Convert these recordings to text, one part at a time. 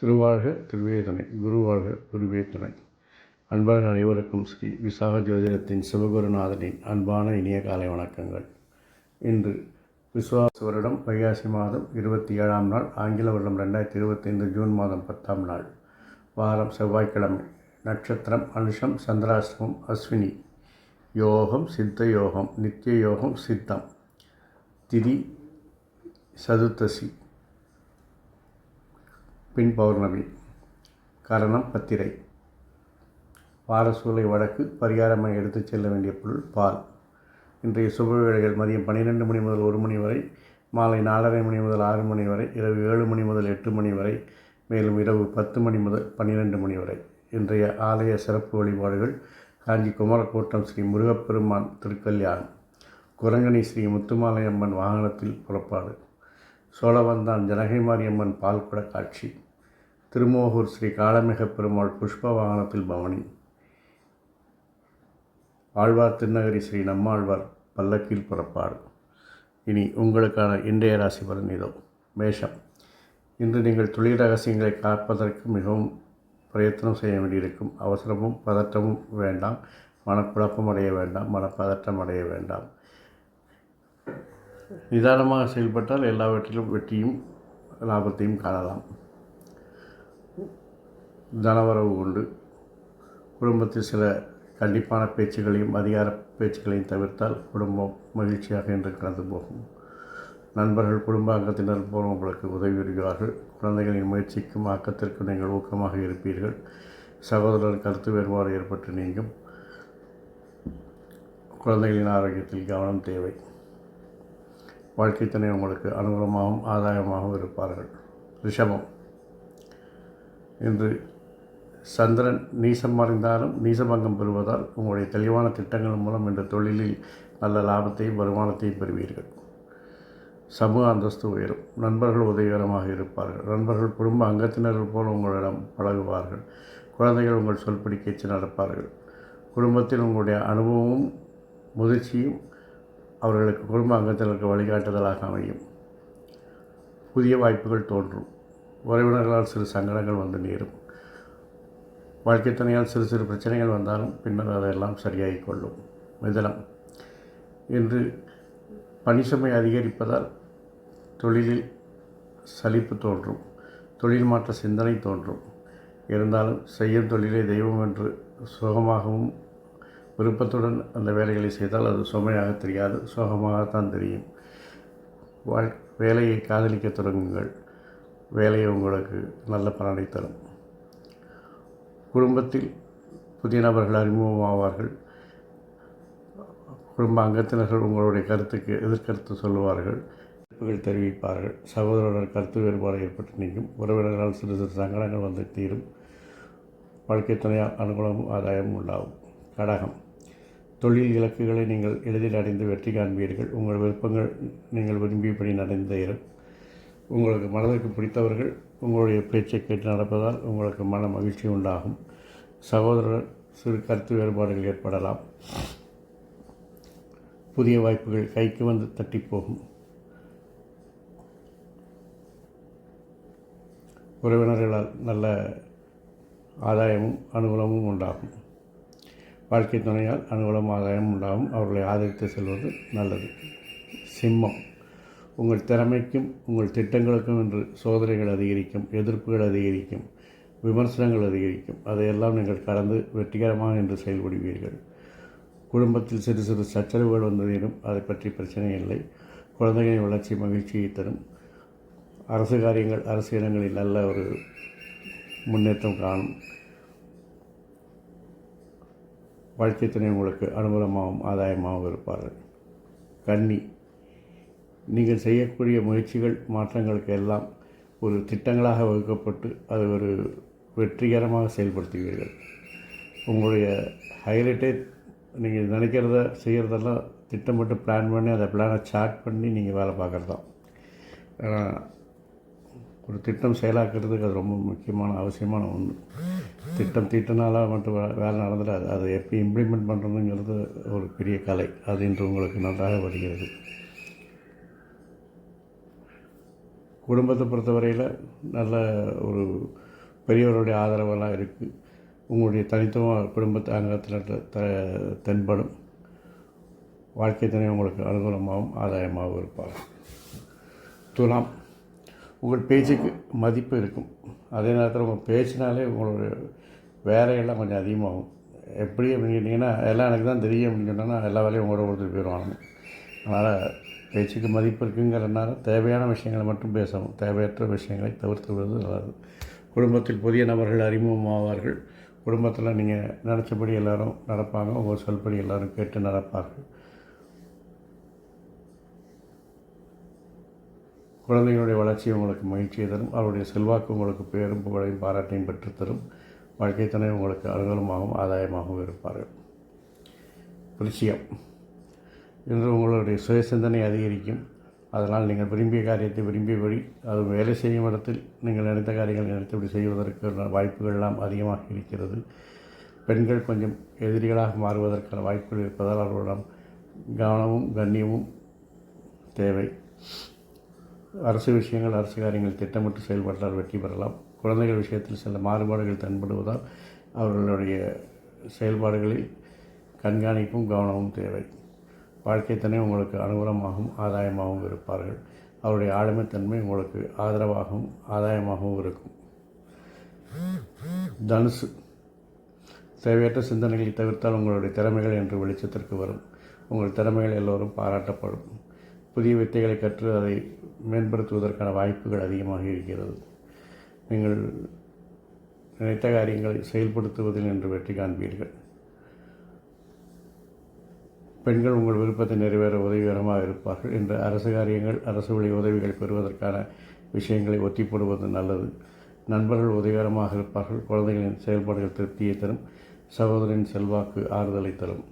திருவாழ்க திருவேதனை குருவாழ்க குருவேதனை அன்பான அனைவருக்கும் ஸ்ரீ விசாக ஜோதிடத்தின் சிவகுருநாதனின் அன்பான இனிய காலை வணக்கங்கள். இன்று விஸ்வாச வருடம் வைகாசி மாதம் இருபத்தி ஏழாம் நாள் ஆங்கில வருடம் ரெண்டாயிரத்தி இருபத்தைந்து ஜூன் மாதம் பத்தாம் நாள். வாரம் செவ்வாய்க்கிழமை நட்சத்திரம் அனுஷம் சந்திராஷ்டமம் அஸ்வினி. யோகம் சித்த யோகம் நித்திய யோகம் சித்தம். திதி சதுர்த்தசி பின் பௌர்ணமி. கரணம் பத்திரை. வாரசூலை வழக்கு பரிகாரமாக எடுத்துச் செல்ல வேண்டிய பொருள் பால். இன்றைய சுப வேளைகள் மதியம் பன்னிரெண்டு மணி முதல் ஒரு மணி வரை மாலை நாலரை மணி முதல் ஆறு மணி வரை இரவு ஏழு மணி முதல் எட்டு மணி வரை மேலும் இரவு பத்து மணி முதல் பன்னிரெண்டு மணி வரை. இன்றைய ஆலய சிறப்பு வழிபாடுகள் காஞ்சி குமரக்கோட்டம் ஸ்ரீ முருகப்பெருமான் திருக்கல்யாணம் குரங்கணி ஸ்ரீ முத்துமாலையம்மன் வாகனத்தில் புறப்பாடு. சோழவந்தான் ஜனகை மாரியம்மன் பால்குட காட்சி. திருமோகூர் ஸ்ரீ காளமிக பெருமாள் புஷ்ப வாகனத்தில் பவனி. ஆழ்வார் திருநகரி ஸ்ரீ நம்மாழ்வார் பல்லக்கில் புறப்பாடு. இனி உங்களுக்கான இன்றைய ராசி பலன் இதோ மேஷம். இன்று நீங்கள் தொழில் ரகசியங்களை காப்பதற்கு மிகவும் பிரயத்தனம் செய்ய வேண்டியிருக்கும். அவசரமும் பதற்றமும் வேண்டாம். மனக்குழப்பம் அடைய வேண்டாம். மனப்பதற்றம் அடைய வேண்டாம். நிதானமாக செயல்பட்டால் எல்லாவற்றிலும் வெற்றியும் லாபத்தையும் காணலாம். தனவரவு உண்டு. குடும்பத்தில் சில கண்டிப்பான பேச்சுகளையும் அதிகார பேச்சுகளையும் தவிர்த்தால் குடும்பம் மகிழ்ச்சியாக என்று கடந்து போகும். நண்பர்கள் குடும்ப அங்கத்தினர் போல உங்களுக்கு உதவி வருகிறார்கள் குழந்தைகளின் முயற்சிக்கும் ஆக்கத்திற்கும் நீங்கள் ஊக்கமாக இருப்பீர்கள். சகோதரர் கருத்து வேறுபாடு ஏற்பட்டு நீங்கும். குழந்தைகளின் ஆரோக்கியத்தில் கவனம் தேவை. வாழ்க்கை துணை உங்களுக்கு அனுகூலமாகவும் ஆதாயமாகவும் இருப்பார்கள். ரிஷபம். இன்று சந்திரன் நீசம் மறைந்தாலும் நீசபங்கம் பெறுவதால் உங்களுடைய தெளிவான திட்டங்கள் மூலம் இந்த தொழிலில் நல்ல லாபத்தையும் வருமானத்தையும் பெறுவீர்கள். சமூக அந்தஸ்து உயரும். நண்பர்கள் உதவிகரமாக இருப்பார்கள். நண்பர்கள் குடும்ப அங்கத்தினர்கள் போல் உங்களிடம் பழகுவார்கள். குழந்தைகள் உங்கள் சொல்படி கேச்சு நடப்பார்கள். குடும்பத்தில் உங்களுடைய அனுபவமும் முதிர்ச்சியும் அவர்களுக்கு குடும்ப அங்கத்தினருக்கு வழிகாட்டுதலாக அமையும். புதிய வாய்ப்புகள் தோன்றும். உறவினர்களால் சிறு சங்கடங்கள் வந்து நேரும். வாழ்க்கை துணையால் சிறு சிறு பிரச்சனைகள் வந்தாலும் பின்னர் அதெல்லாம் சரியாகிக் கொள்ளும். மிதனம். இன்று பணிசுமை அதிகரிப்பதால் தொழிலில் சலிப்பு தோன்றும். தொழில் மாற்ற சிந்தனை தோன்றும். இருந்தாலும் செய்யும் தொழிலை தெய்வம் என்று சுகமாகவும் விருப்பத்துடன் அந்த வேலைகளை செய்தால் அது சுமையாக தெரியாது சோகமாகத்தான் தெரியும். வாழ் வேலையை காதலிக்க தொடங்குங்கள். வேலையை உங்களுக்கு நல்ல பலனை தரும். குடும்பத்தில் புதிய நபர்கள் அறிமுகமாவார்கள். குடும்ப அங்கத்தினர்கள் உங்களுடைய கருத்துக்கு எதிர்கருத்து சொல்லுவார்கள். எதிர்ப்புகள் தெரிவிப்பார்கள். சகோதரர்கள் கருத்து வேறுபாடு ஏற்பட்டு நீங்கும். உறவினர்களால் சிறு சிறு சங்கடங்கள் வந்து தீரும். வாழ்க்கை துணையால் அனுகூலமும் ஆதாயமும் உண்டாகும். கடகம். தொழில் இலக்குகளை நீங்கள் எளிதில் அடைந்து வெற்றி காண்பீர்கள். உங்கள் விருப்பங்கள் நீங்கள் விரும்பியபடி நடந்தேறும் உங்களுக்கு மனதிற்கு பிடித்தவர்கள் உங்களுடைய பேச்சை கேட்டு நடப்பதால் உங்களுக்கு மன மகிழ்ச்சி உண்டாகும். சகோதரர் சிறு கருத்து வேறுபாடுகள் ஏற்படலாம். புதிய வாய்ப்புகள் கைக்கு வந்து தட்டிப்போகும். உறவினர்களால் நல்ல ஆதாயமும் அனுகூலமும் உண்டாகும். வாழ்க்கை துணையால் அனுகூலம் ஆதாயம் உண்டாகும். அவர்களை ஆதரித்து செல்வது நல்லது. சிம்மம். உங்கள் திறமைக்கும் உங்கள் திட்டங்களுக்கும் என்று சோதனைகள் அதிகரிக்கும் எதிர்ப்புகள் அதிகரிக்கும் விமர்சனங்கள் அதிகரிக்கும். அதையெல்லாம் நீங்கள் கடந்து வெற்றிகரமாக என்று செயல்படுவீர்கள். குடும்பத்தில் சிறு சிறு சச்சரவுகள் வந்ததிலும் அதை பற்றி பிரச்சனை இல்லை. குழந்தைகளின் வளர்ச்சி மகிழ்ச்சியை தரும். அரசு காரியங்கள் அரசு இடங்களில் நல்ல ஒரு முன்னேற்றம் காணும். வாழ்க்கை துணை உங்களுக்கு அனுகூலமாகவும் ஆதாயமாகவும் இருப்பார்கள். கன்னி நீங்கள் செய்யக்கூடிய முயற்சிகள் மாற்றங்களுக்கு எல்லாம் ஒரு திட்டங்களாக வகுக்கப்பட்டு அது ஒரு வெற்றிகரமாக செயல்படுத்துவீர்கள். உங்களுடைய ஹைலைட்டே நீங்கள் நினைக்கிறத செய்கிறதெல்லாம் திட்டமிட்டு பிளான் பண்ணி அதை பிளானை சார்ட் பண்ணி நீங்கள் வேலை பார்க்குறது தான் ஒரு திட்டம் செயலாக்குறதுக்கு அது ரொம்ப முக்கியமான அவசியமான ஒன்று திட்டம் தீட்டினால மட்டும் வேலை நடந்துடாது. அதை எப்படி இம்ப்ளிமெண்ட் பண்ணுறதுங்கிறது ஒரு பெரிய கலை. அது இன்று உங்களுக்கு நன்றாக வருகிறது. குடும்பத்தை பொறுத்தவரையில் நல்ல ஒரு பெரியவருடைய ஆதரவெல்லாம் இருக்குது உங்களுடைய தனித்துவம் குடும்பத்து அங்கத்தில் த தென்படும். வாழ்க்கை துணை உங்களுக்கு அனுகூலமாகவும் ஆதாயமாகவும் இருப்பார் துலாம். உங்கள் பேச்சுக்கு மதிப்பு இருக்கும். அதே நேரத்தில் உங்கள் பேச்சினாலே உங்களோட வேலையெல்லாம் கொஞ்சம் அதிகமாகும். எப்படி அப்படின்னு கேட்டிங்கன்னா எல்லாம் எனக்கு தான் தெரியும் அப்படின்னு சொன்னோன்னா எல்லா வேலையும் உங்களோட ஒருத்தர் போயிடுவாங்க அதனால் பேச்சுக்கு மதிப்பு இருக்குங்கிறனால தேவையான விஷயங்களை மட்டும் பேசணும் தேவையற்ற விஷயங்களை தவிர்த்து விடுவது நல்லது. குடும்பத்தில் புதிய நபர்கள் அறிமுகமாவார்கள் குடும்பத்தில் நீங்கள் நினச்சபடி எல்லோரும் நடப்பாங்க. உங்கள் சொல்படி எல்லோரும் கேட்டு நடப்பார்கள். குழந்தைகளுடைய வளர்ச்சி உங்களுக்கு மகிழ்ச்சியை தரும். அவருடைய செல்வாக்கு உங்களுக்கு பேரும் புகழையும் பாராட்டையும் பெற்றுத்தரும். வாழ்க்கை துணை உங்களுக்கு அனுகூலமாகவும் ஆதாயமாகவும் இருப்பார்கள். விருச்சியம் இன்று உங்களுடைய சுய சிந்தனை அதிகரிக்கும். அதனால் நீங்கள் விரும்பிய காரியத்தை விரும்பியபடி அது வேலை செய்யும் இடத்தில் நீங்கள் நினைத்த காரியங்கள் நினைத்தபடி செய்வதற்கு வாய்ப்புகள்லாம் அதிகமாக இருக்கிறது. பெண்கள் கொஞ்சம் எதிரிகளாக மாறுவதற்கான வாய்ப்புகள் இருப்பதால் அவர்களிடம் கவனமும் கண்ணியமும் தேவை. அரசு விஷயங்கள் அரசு காரியங்கள் திட்டமிட்டு செயல்பட்டால் வெற்றி பெறலாம். குழந்தைகள் விஷயத்தில் சில மாறுபாடுகள் தென்படுவதால் அவர்களுடைய செயல்பாடுகளில் கண்காணிப்பும் கவனமும் தேவை. வாழ்க்கைத்தனை உங்களுக்கு அனுகூலமாகவும் ஆதாயமாகவும் இருப்பார்கள். அவருடைய ஆளுமைத்தன்மை உங்களுக்கு ஆதரவாகவும் ஆதாயமாகவும் இருக்கும். தனுசு. தேவையற்ற சிந்தனைகளை தவிர்த்தால் உங்களுடைய திறமைகள் என்று வெளிச்சத்திற்கு வரும். உங்கள் திறமைகள் எல்லோரும் பாராட்டப்படும். புதிய வித்தைகளை கற்று அதை மேம்படுத்துவதற்கான வாய்ப்புகள் அதிகமாக இருக்கிறது. நீங்கள் நினைத்த காரியங்களை செயல்படுத்துவதில் என்று வெற்றி காண்பீர்கள். பெண்கள் உங்கள் விருப்பத்தை நிறைவேற உதவிகரமாக இருப்பார்கள் என்று அரசு காரியங்கள் அரசு வழி உதவிகள் பெறுவதற்கான விஷயங்களை ஒத்திப்படுவது நல்லது. நண்பர்கள் உதவிகரமாக இருப்பார்கள் குழந்தைகளின் செயல்பாடுகள் திருப்தியை தரும் சகோதரின் செல்வாக்கு ஆறுதலை தரும்.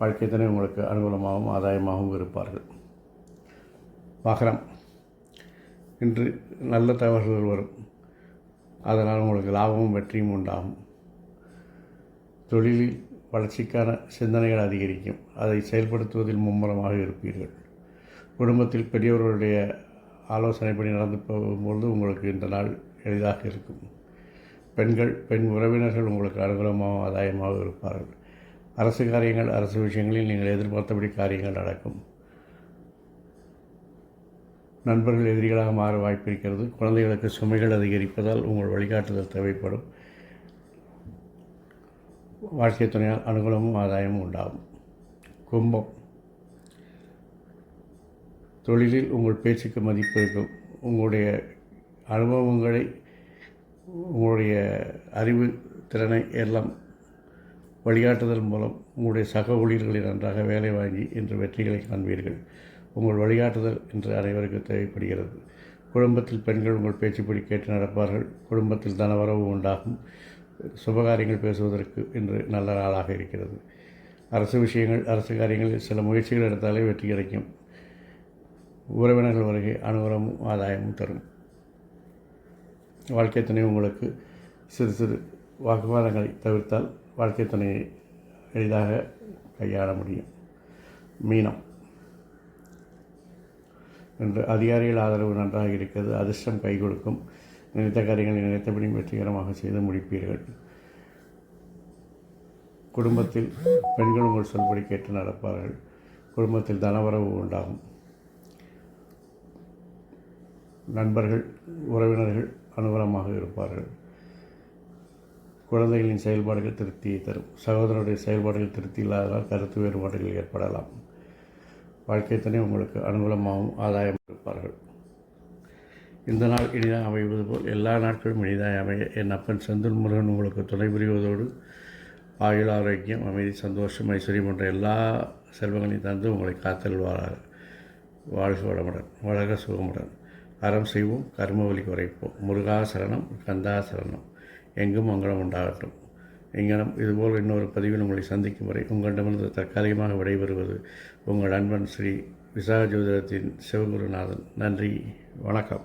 வாழ்க்கை தினம் உங்களுக்கு அனுகூலமாகவும் ஆதாயமாகவும் இருப்பார்கள். மகரம் இன்று நல்ல தகவல்கள் வரும். அதனால் உங்களுக்கு லாபமும் வெற்றியும் உண்டாகும். தொழிலில் வளர்ச்சிக்கான சிந்தனைகள் அதிகரிக்கும். அதை செயல்படுத்துவதில் மும்முரமாக இருப்பீர்கள். குடும்பத்தில் பெரியவர்களுடைய ஆலோசனைப்படி நடந்து போகும்பொழுது உங்களுக்கு இந்த நாள் எளிதாக இருக்கும். பெண்கள் பெண் உறவினர்கள் உங்களுக்கு அனுகூலமாகவும் ஆதாயமாக இருப்பார்கள். அரசு காரியங்கள் அரசு விஷயங்களில் நீங்கள் எதிர்பார்த்தபடி காரியங்கள் நடக்கும். நண்பர்கள் எதிரிகளாக மாற வாய்ப்பிருக்கிறது குழந்தைகளுக்கு சுமைகள் அதிகரிப்பதால் உங்கள் வழிகாட்டுதல் தேவைப்படும். வாழ்க்கை துணையால் அனுகூலமும் ஆதாயமும் உண்டாகும். கும்பம். தொழிலில் உங்கள் பேச்சுக்கு மதிப்பு இருக்கும். உங்களுடைய அனுபவங்களை உங்களுடைய அறிவு திறனை எல்லாம் வழிகாட்டுதல் மூலம் உங்களுடைய சக ஊழியர்களை நன்றாக வேலை வாங்கி இன்று வெற்றிகளை காண்பீர்கள். உங்கள் வழிகாட்டுதல் என்று அனைவருக்கு தேவைப்படுகிறது. குடும்பத்தில் பெண்கள் உங்கள் பேச்சுப்படி கேட்டு நடப்பார்கள். குடும்பத்தில் தனவரவு உண்டாகும். சுபகாரியங்கள் பேசுவதற்கு இன்று நல்ல நாளாக இருக்கிறது. அரசு விஷயங்கள் அரசு காரியங்களில் சில முயற்சிகள் எடுத்தாலே வெற்றி கிடைக்கும். உறவினர்கள் வருகை அனுகூலமும் ஆதாயமும் தரும். வாழ்க்கை துணை உங்களுக்கு சிறு சிறு வாக்குவாதங்களை தவிர்த்தால் வாழ்க்கை துணையை எளிதாக கையாள முடியும். மீனம். என்று அதிகாரிகள் ஆதரவு நன்றாக இருக்கிறது அதிர்ஷ்டம் கை கொடுக்கும். நினைத்த காரியங்களை நினைத்தபடி வெற்றிகரமாக செய்து முடிப்பீர்கள். குடும்பத்தில் பெண்கள் உங்கள் சொல்படி கேட்டு நடப்பார்கள். குடும்பத்தில் தனவரவு உண்டாகும். நண்பர்கள் உறவினர்கள் அனுகூலமாக இருப்பார்கள். குழந்தைகளின் செயல்பாடுகள் திருப்தியை தரும். சகோதரருடைய செயல்பாடுகள் திருப்தி இல்லாததால் கருத்து வேறுபாடுகள் ஏற்படலாம். வாழ்க்கை துணை உங்களுக்கு அனுகூலமாகவும் ஆதாயம் இருப்பார்கள். இந்த நாள் இனிதாக அமைவது போல் எல்லா நாட்களும் இனிதாக அமைய என் அப்பன் செந்தில் முருகன் உங்களுக்கு துணை புரிவதோடு ஆயுள் ஆரோக்கியம் அமைதி சந்தோஷம் ஐஸ்வர்யம் போன்ற எல்லா செல்வங்களையும் தந்து உங்களை காத்தல்வாராக வாழ்க வளமுடன் வளர்க சுகமுடன். அறம் செய்வோம் கர்மவலி குறைப்போம் முருகாசரணம் கந்தாசரணம் எங்கும் மங்களம் உண்டாகட்டும். இங்கனம் இதுபோல் இன்னொரு பதிவில் உங்களை சந்திக்கும் வரை உங்களிடமிருந்து தற்காலிகமாக விடைபெறுவது உங்கள் நண்பன் ஸ்ரீ விசாக ஜோதிடத்தின் சிவகுருநாதன். நன்றி வணக்கம்.